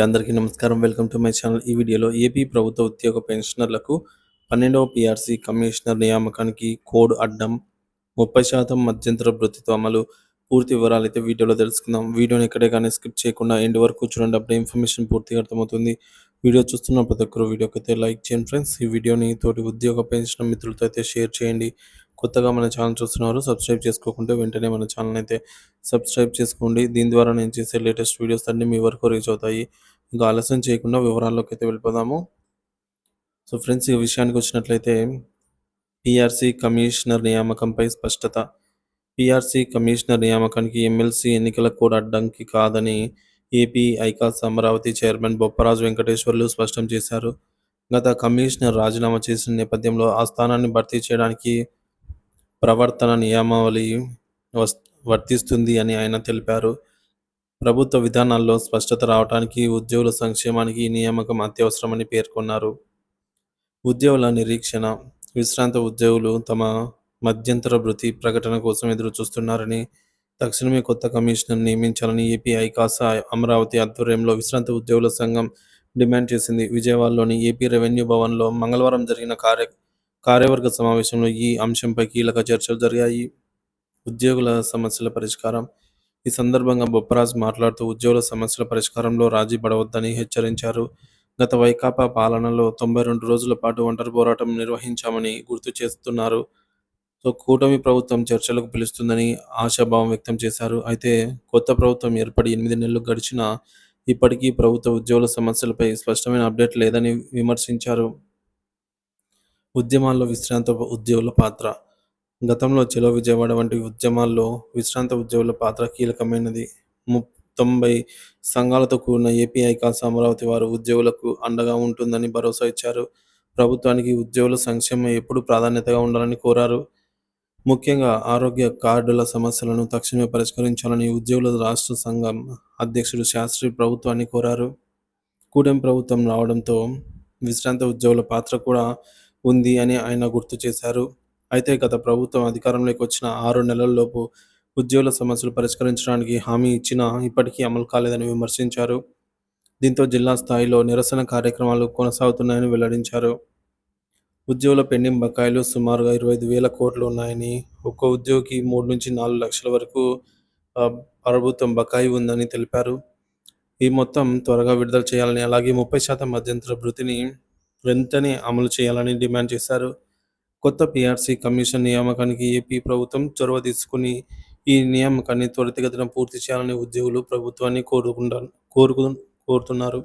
అందరికీ నమస్కారం. Welcome to my channel. ఈ వీడియోలో ఏపీ ప్రభుత్వ ఉద్యోగ పెన్షనర్లకు పన్నెండవ పిఆర్సీ కమిషనర్ నియామకానికి కోడ్ అడ్డం ముప్పై శాతం మధ్యంతర భృతితో అమలు. పూర్తి వివరాలు అయితే వీడియోలో తెలుసుకుందాం. వీడియోని ఎక్కడే కానీ స్కిప్ చేయకుండా ఎండ్ వరకు చూడండి. అప్పుడే ఇన్ఫర్మేషన్ పూర్తిగా అర్థమవుతుంది. వీడియో చూస్తున్న ప్రతి ఒక్కరు వీడియోకి అయితే లైక్ చేయండి ఫ్రెండ్స్. ఈ వీడియోని తోటి ఉద్యోగ పెన్షన్ మిత్రులతో అయితే షేర్ చేయండి. కొత్తగా మన ఛానల్ చూస్తున్నారు సబ్స్క్రైబ్ చేసుకోకుంటే వెంటనే మన ఛానల్ అయితే సబ్స్క్రైబ్ చేసుకోండి. దీని ద్వారా నేను చేసే లేటెస్ట్ వీడియోస్ అన్ని మీ వరకు రీచ్ అవుతాయి. ఇంకా ఆలస్యం చేయకుండా వివరాల్లోకి అయితే వెళ్ళిపోదాము. సో ఫ్రెండ్స్ ఈ విషయానికి వచ్చినట్లయితే పిఆర్సీ కమిషనర్ నియామకంపై స్పష్టత. పిఆర్సీ కమిషనర్ నియామకానికి ఎమ్మెల్సీ ఎన్నికల కూడా అడ్డంకి కాదని ఏపీ ఐకాస్ అమరావతి చైర్మన్ బొప్పరాజు వెంకటేశ్వర్లు స్పష్టం చేశారు. గత కమిషనర్ రాజీనామా చేసిన నేపథ్యంలో ఆ స్థానాన్ని భర్తీ చేయడానికి ప్రవర్తన నియమావళి వస్ వర్తిస్తుంది అని ఆయన తెలిపారు. ప్రభుత్వ విధానాల్లో స్పష్టత రావడానికి ఉద్యోగుల సంక్షేమానికి ఈ నియామకం అత్యవసరమని పేర్కొన్నారు. ఉద్యోగుల నిరీక్షణ విశ్రాంత ఉద్యోగులు తమ మధ్యంతర భృతి ప్రకటన కోసం ఎదురు చూస్తున్నారని తక్షణమే కొత్త కమిషనర్ నియమించాలని ఏపీ కాసా అమరావతి ఆధ్వర్యంలో విశ్రాంత ఉద్యోగుల సంఘం డిమాండ్ చేసింది. విజయవాడలోని ఏపీ రెవెన్యూ భవన్లో మంగళవారం జరిగిన కార్య కార్యవర్గ సమావేశంలో ఈ అంశంపై కీలక చర్చలు జరిగాయి. ఉద్యోగుల సమస్యల పరిష్కారం. ఈ సందర్భంగా బొప్పరాజ్ మాట్లాడుతూ ఉద్యోగుల సమస్యల పరిష్కారంలో రాజీ పడవద్దని హెచ్చరించారు. గత వైకాపా పాలనలో తొంభై రెండు రోజుల పాటు ఒంటరి పోరాటం నిర్వహించామని గుర్తు చేస్తున్నారు. సో కూటమి ప్రభుత్వం చర్చలకు పిలుస్తుందని ఆశాభావం వ్యక్తం చేశారు. అయితే కొత్త ప్రభుత్వం ఏర్పడి ఎనిమిది నెలలు గడిచినా ఇప్పటికీ ప్రభుత్వ ఉద్యోగుల సమస్యలపై స్పష్టమైన అప్డేట్ లేదని విమర్శించారు. ఉద్యమాల్లో విశ్రాంత ఉద్యోగుల పాత్ర. గతంలో చెలో విజయవాడ వంటి ఉద్యమాల్లో విశ్రాంత ఉద్యోగుల పాత్ర కీలకమైనది. తొంభై సంఘాలతో కూడిన ఏపీ ఐకాస్ అమరావతి వారు ఉద్యోగులకు అండగా ఉంటుందని భరోసా ఇచ్చారు. ప్రభుత్వానికి ఉద్యోగుల సంక్షేమం ఎప్పుడు ప్రాధాన్యతగా ఉండాలని కోరారు. ముఖ్యంగా ఆరోగ్య కార్డుల సమస్యలను తక్షణమే పరిష్కరించాలని ఉద్యోగుల రాష్ట్ర సంఘం అధ్యక్షుడు శాస్త్రి ప్రభుత్వాన్ని కోరారు. కూటమి ప్రభుత్వం రావడంతో విశ్రాంత ఉద్యోగుల పాత్ర కూడా ఉంది అని ఆయన గుర్తు చేశారు. అయితే గత ప్రభుత్వం అధికారంలోకి వచ్చిన ఆరు నెలల్లోపు ఉద్యోగుల సమస్యలు పరిష్కరించడానికి హామీ ఇచ్చినా ఇప్పటికీ అమలు కాలేదని విమర్శించారు. దీంతో జిల్లా స్థాయిలో నిరసన కార్యక్రమాలు కొనసాగుతున్నాయని వెల్లడించారు. ఉద్యోగుల పెండింగ్ బకాయిలు సుమారుగా ఇరవై ఐదు వేల కోట్లు ఉన్నాయని ఒక్కో ఉద్యోగికి మూడు నుంచి నాలుగు లక్షల వరకు ప్రభుత్వం బకాయి ఉందని తెలిపారు. ఈ మొత్తం త్వరగా విడుదల చేయాలని అలాగే ముప్పై శాతం మధ్యంతర భృతిని వెంటనే అమలు చేయాలని డిమాండ్ చేశారు. కొత్త పిఆర్సీ కమిషన్ నియామకానికి ఏపీ ప్రభుత్వం చొరవ తీసుకుని ఈ నియామకాన్ని త్వరితగతిన పూర్తి చేయాలని ఉద్యోగులు ప్రభుత్వాన్ని కోరుకుంటారు కోరుకు కోరుతున్నారు.